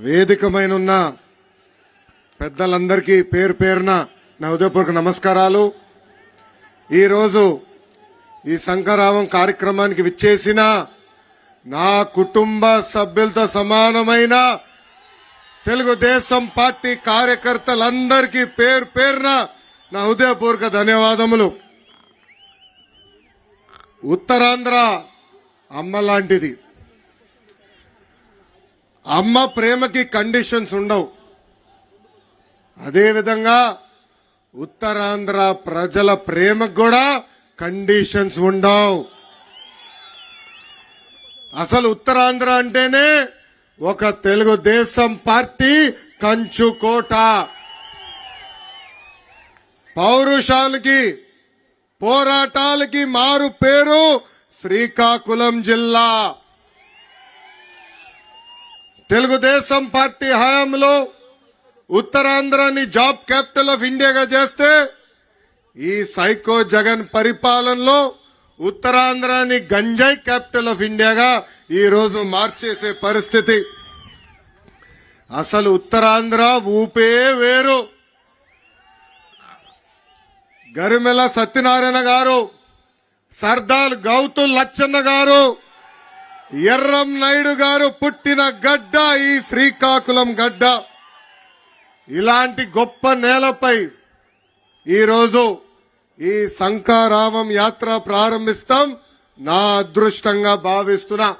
వేదికమైన ఉన్న పెద్దలందరికీ పేరు పేరున నా ఉదయపూర్వక నమస్కారాలు. ఈరోజు ఈ శంకరావం కార్యక్రమానికి విచ్చేసిన నా కుటుంబ సభ్యులతో సమానమైన తెలుగుదేశం పార్టీ కార్యకర్తలందరికీ పేరు పేరున నా హృదయపూర్వక ధన్యవాదములు. ఉత్తరాంధ్ర అమ్మ లాంటిది. అమ్మ ప్రేమకి కండిషన్స్ ఉండవు. అదేవిధంగా ఉత్తరాంధ్ర ప్రజల ప్రేమకు కూడా కండిషన్స్ ఉండవు. అసలు ఉత్తరాంధ్ర అంటేనే ఒక తెలుగుదేశం పార్టీ కంచుకోట పౌరుషాలకి పోరాటాలకి మారు పేరు శ్రీకాకుళం జిల్లా. తెలుగుదేశం పార్టీ హయాంలో ఉత్తరాంధ్రాని జాబ్ క్యాపిటల్ ఆఫ్ ఇండియాగా చేస్తే ఈ సైకో జగన్ పరిపాలనలో ఉత్తరాంధ్రాని గంజాయి క్యాపిటల్ ఆఫ్ ఇండియాగా ఈ రోజు మార్చేసే పరిస్థితి. అసలు ఉత్తరాంధ్ర ఊపే వేరు. గరిమెల సత్యనారాయణ గారు సర్దార్ గౌతు లచ్చన్న గారు ఎర్రం నాయుడు గారు పుట్టిన గడ్డ ఈ శ్రీకాకుళం గడ్డ. ఇలాంటి గొప్ప నేలపై ఈరోజు ఈ శంఖారావం యాత్ర ప్రారంభిస్తాం. నా అదృష్టంగా భావిస్తున్నా.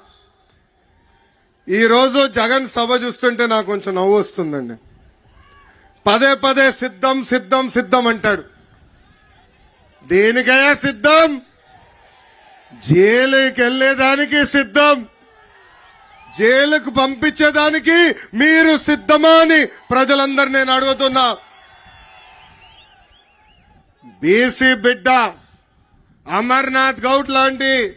ఈరోజు జగన్ సభ చూస్తుంటే నాకు కొంచెం నవ్వు వస్తుందండి. పదే పదే సిద్ధం సిద్ధం సిద్ధం అంటాడు. దేనికయ్యా సిద్ధం? జైలుకి వెళ్ళేదానికి సిద్ధం. జైలుకు పంపించేదానికి మీరు సిద్ధమా అని ప్రజలందరూ నేను అడుగుతున్నా. బీసీ బిడ్డ అమర్నాథ్ గౌడ్ లాంటి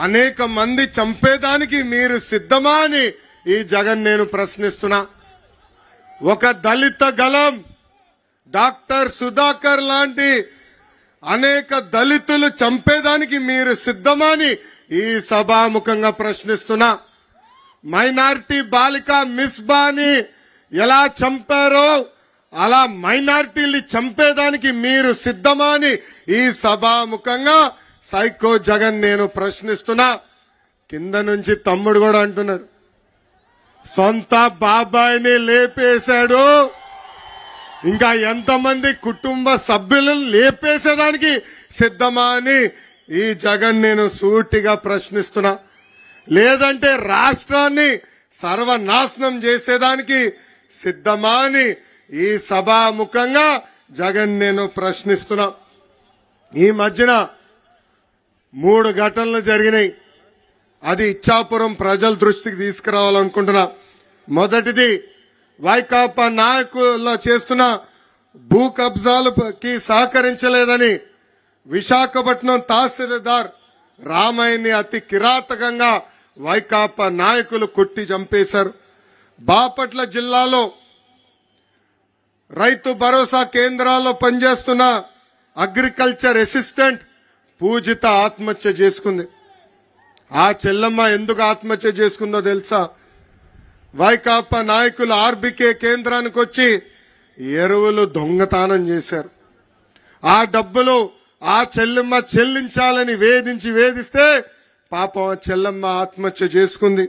అనేక మంది చంపేదానికి మీరు సిద్ధమా అని ఈ జగన్ నేను ప్రశ్నిస్తున్నా. ఒక దళిత గలం డాక్టర్ సుధాకర్ లాంటి అనేక దళితులు చంపేదానికి మీరు సిద్ధమని ఈ సభాముఖంగా ప్రశ్నిస్తున్నా. మైనార్టీ బాలిక మిస్బాని ఎలా చంపారో అలా మైనార్టీని చంపేదానికి మీరు సిద్ధమా అని ఈ సభాముఖంగా సైకో జగన్ నేను ప్రశ్నిస్తున్నా. కింద నుంచి తమ్ముడు కూడా అంటున్నాడు. సొంత బాబాయిని లేపేశాడు. ఇంకా ఎంతమంది కుటుంబ సభ్యులను లేపేసేదానికి సిద్ధమా అని ఈ జగన్ నేను సూటిగా ప్రశ్నిస్తున్నా. లేదంటే రాష్ట్రాన్ని సర్వనాశనం చేసేదానికి సిద్ధమా అని ఈ సభాముఖంగా జగన్ నేను ప్రశ్నిస్తున్నా. ఈ మధ్యన మూడు ఘటనలు జరిగినాయి. అది ఇచ్చాపురం ప్రజల దృష్టికి తీసుకురావాలనుకుంటున్నా. మొదటిది వైకాపా నాయకుల చేస్తున్న భూ కబ్జాలకి సహకరించలేదని విశాఖపట్నం తహసీల్దార్ రామయ్యని అతి కిరాతకంగా వైకాపా నాయకులు కొట్టి చంపేశారు. బాపట్ల జిల్లాలో రైతు భరోసా కేంద్రాల్లో పనిచేస్తున్న అగ్రికల్చర్ అసిస్టెంట్ పూజిత ఆత్మహత్య చేసుకుంది. ఆ చెల్లమ్మ ఎందుకు ఆత్మహత్య చేసుకుందో తెలుసా? వైకాపా నాయకులు ఆర్బికే కేంద్రానికి వచ్చి ఎరువులు దొంగతనం చేశారు. ఆ డబ్బులు ఆ చెల్లెమ్మ చెల్లించాలని వేధించి వేధిస్తే పాపం ఆ చెల్లెమ్మ ఆత్మహత్య చేసుకుంది.